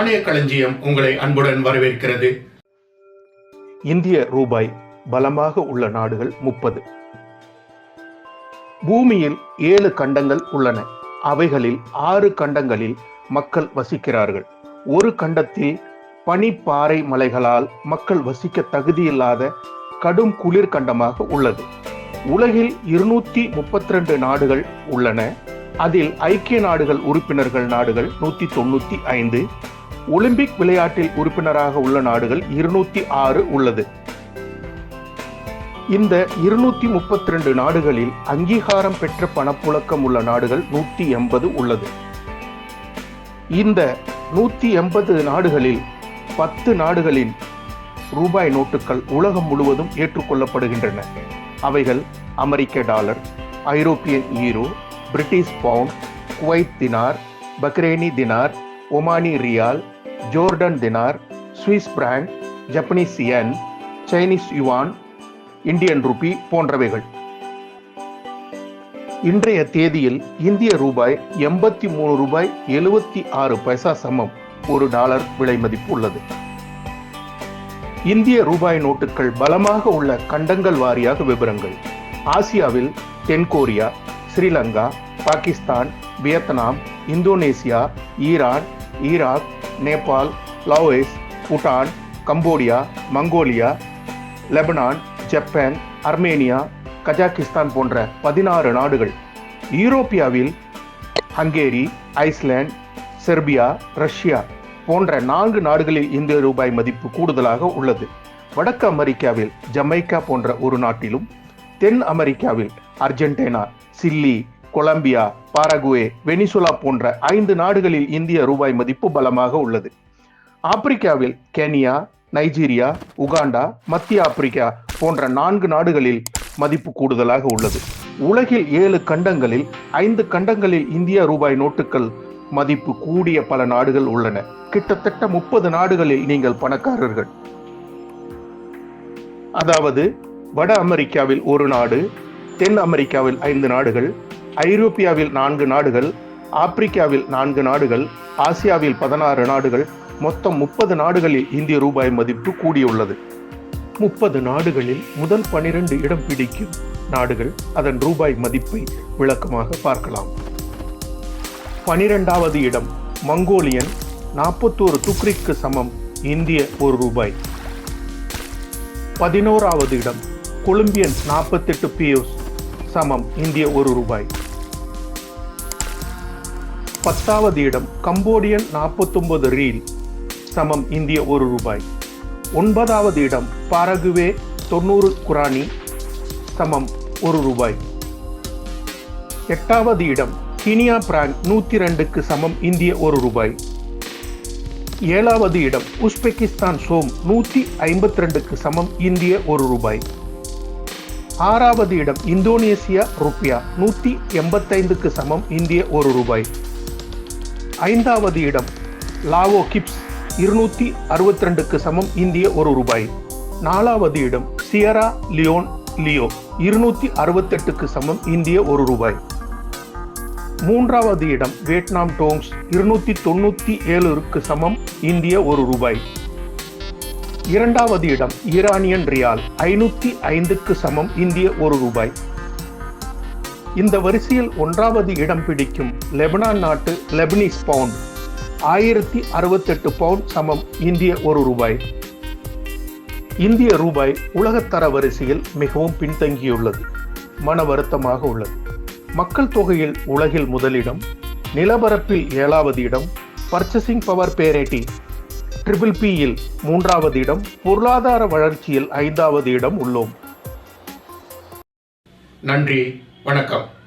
நாணய களஞ்சியம் உங்களை அன்புடன் வரவேற்கிறது. இந்திய ரூபாய் பலமாக உள்ள நாடுகள் முப்பது. பூமியில் ஏழு கண்டங்கள் உள்ளன. அவைகளில் ஆறு கண்டங்களில் மக்கள் வசிக்கிறார்கள். ஒரு கண்டத்தில் பனிப்பாறை மலைகளால் மக்கள் வசிக்க தகுதியில்லாத கடும் குளிர் கண்டமாக உள்ளது. உலகில் இருநூத்தி முப்பத்தி ரெண்டு நாடுகள் உள்ளன. அதில் ஐக்கிய நாடுகள் உறுப்பினர்கள் நாடுகள் நூத்தி தொண்ணூத்தி ஐந்து ஒலிம்பிக் விளையாட்டில் உறுப்பினராக உள்ள நாடுகள் இருநூத்தி ஆறு உள்ளது. இந்த இருநூத்தி முப்பத்தி ரெண்டு நாடுகளில் அங்கீகாரம் பெற்ற பணப்புழக்கம் உள்ள நாடுகள் நூத்தி எண்பது உள்ளது. இந்த நூத்தி எண்பது நாடுகளில் பத்து நாடுகளின் ரூபாய் நோட்டுகள் உலகம் முழுவதும் ஏற்றுக்கொள்ளப்படுகின்றன. அவைகள் American dollar European euro British pound Kuwait dinar Bahraini dinar Omani rial Jordan dinar Swiss franc Japanese yen Chinese yuan Indian rupee போன்றவைகள். இன்றைய தேதியில் இந்திய ரூபாய் எண்பத்தி மூணு ரூபாய் எழுபத்தி ஆறு பைசா சமம். ஒரு டாலர் விலை மதிப்பு உள்ளது. இந்திய ரூபாய் நோட்டுகள் பலமாக உள்ள கண்டங்கள் வாரியாக விவரங்கள் ஆசியாவில் தென்கொரியா Sri Lanka Pakistan Vietnam Indonesia Iran Iraq Nepal Laos Bhutan Cambodia Mongolia Lebanon Japan Armenia Kazakhstan போன்ற பதினாறு நாடுகள். யூரோப்பியாவில் ஹங்கேரி ஐஸ்லாண்ட் செர்பியா ரஷ்யா போன்ற நான்கு நாடுகளில் இந்திய ரூபாய் மதிப்பு கூடுதலாக உள்ளது. வடக்கு அமெரிக்காவில் ஜமைக்கா போன்ற ஒரு நாட்டிலும் தென் அமெரிக்காவில் Argentina Chile Colombia Paraguay Venezuela போன்ற ஐந்து நாடுகளில் இந்திய ரூபாய் மதிப்பு பலமாக உள்ளது. ஆப்பிரிக்காவில் கெனியா நைஜீரியா உகாண்டா மத்திய ஆப்பிரிக்கா போன்ற நான்கு நாடுகளில் மதிப்பு கூடுதலாக உள்ளது. உலகில் ஏழு கண்டங்களில் ஐந்து கண்டங்களில் இந்திய ரூபாய் நோட்டுகள் மதிப்பு கூடிய பல நாடுகள் உள்ளன. கிட்டத்தட்ட முப்பது நாடுகளில் நீங்கள் பணக்காரர்கள். அதாவது வட அமெரிக்காவில் ஒரு நாடு தென் அமெரிக்காவில் ஐந்து நாடுகள் ஐரோப்பியாவில் நான்கு நாடுகள் ஆப்பிரிக்காவில் நான்கு நாடுகள் ஆசியாவில் பதினாறு நாடுகள் மொத்தம் முப்பது நாடுகளில் இந்திய ரூபாய் மதிப்பு கூடியுள்ளது. முப்பது நாடுகளில் முதல் பனிரெண்டு இடம் பிடிக்கும் நாடுகள் அதன் ரூபாய் மதிப்பை விளக்கமாக பார்க்கலாம். பனிரெண்டாவது இடம் மங்கோலியன் நாற்பத்தோரு துக்ரிக்கு சமம் இந்திய ஒரு ரூபாய். பதினோராவது இடம் கொலம்பியன் நாற்பத்தெட்டு பியோஸ் சமம். இந்திய ஒரு ரூபாய். பத்தாவது இடம் கம்போடியன் நாற்பத்தொன்பது ரீல். சமம் இந்திய ஒரு ரூபாய். ஒன்பதாவது இடம் பாரகுவே தொண்ணூறு குரானி. சமம் ஒரு ரூபாய். எட்டாவது இடம் கினியா பிராங்க் நூற்றி ரெண்டுக்கு சமம் இந்திய ஒரு ரூபாய். ஏழாவது இடம் உஸ்பெகிஸ்தான் சோம் நூற்றி ஐம்பத்தி ரெண்டுக்கு சமம் இந்திய ஒரு ரூபாய். ஆறாவது இடம் இந்தோனேசியா ருப்பியா. நூற்றி எண்பத்தைந்துக்கு சமம் இந்திய ஒரு ரூபாய். ஐந்தாவது இடம் லாவோ கிப்ஸ். இருநூற்றி அறுபத்தி ரெண்டுக்கு சமம் இந்திய ஒரு ரூபாய். நாலாவது இடம் சியரா லியோன் லியோ. இருநூற்றி அறுபத்தெட்டுக்கு சமம் இந்திய ஒரு ரூபாய். மூன்றாவது இடம் வியட்நாம் டோங்ஸ். இருநூற்றி தொண்ணூற்றி ஏழுக்கு சமம் இந்திய ஒரு ரூபாய். இரண்டாவது இடம் ஈரானியன் ரியால் ஐநூத்தி ஐந்துக்கு சமம் இந்திய ஒரு ரூபாய். இந்த வரிசையில் ஒன்றாவது இடம் பிடிக்கும் லெபனான் நாட்டு லெபனீஸ் பவுண்ட் ஆயிரத்தி அறுபத்தெட்டு பவுண்ட் சமம் இந்திய ஒரு ரூபாய். இந்திய ரூபாய் உலகத்தர வரிசையில் மிகவும் பின்தங்கியுள்ளது மன வருத்தமாக உள்ளது. மக்கள் தொகையில் உலகில் முதலிடம் நிலப்பரப்பில் ஏழாவது இடம் பர்ச்சேசிங் பவர் பேரேட்டி ட்ரிபிள் பியில் மூன்றாவது இடம் பொருளாதார வளர்ச்சியில் ஐந்தாவது இடம் உள்ளோம். நன்றி வணக்கம்.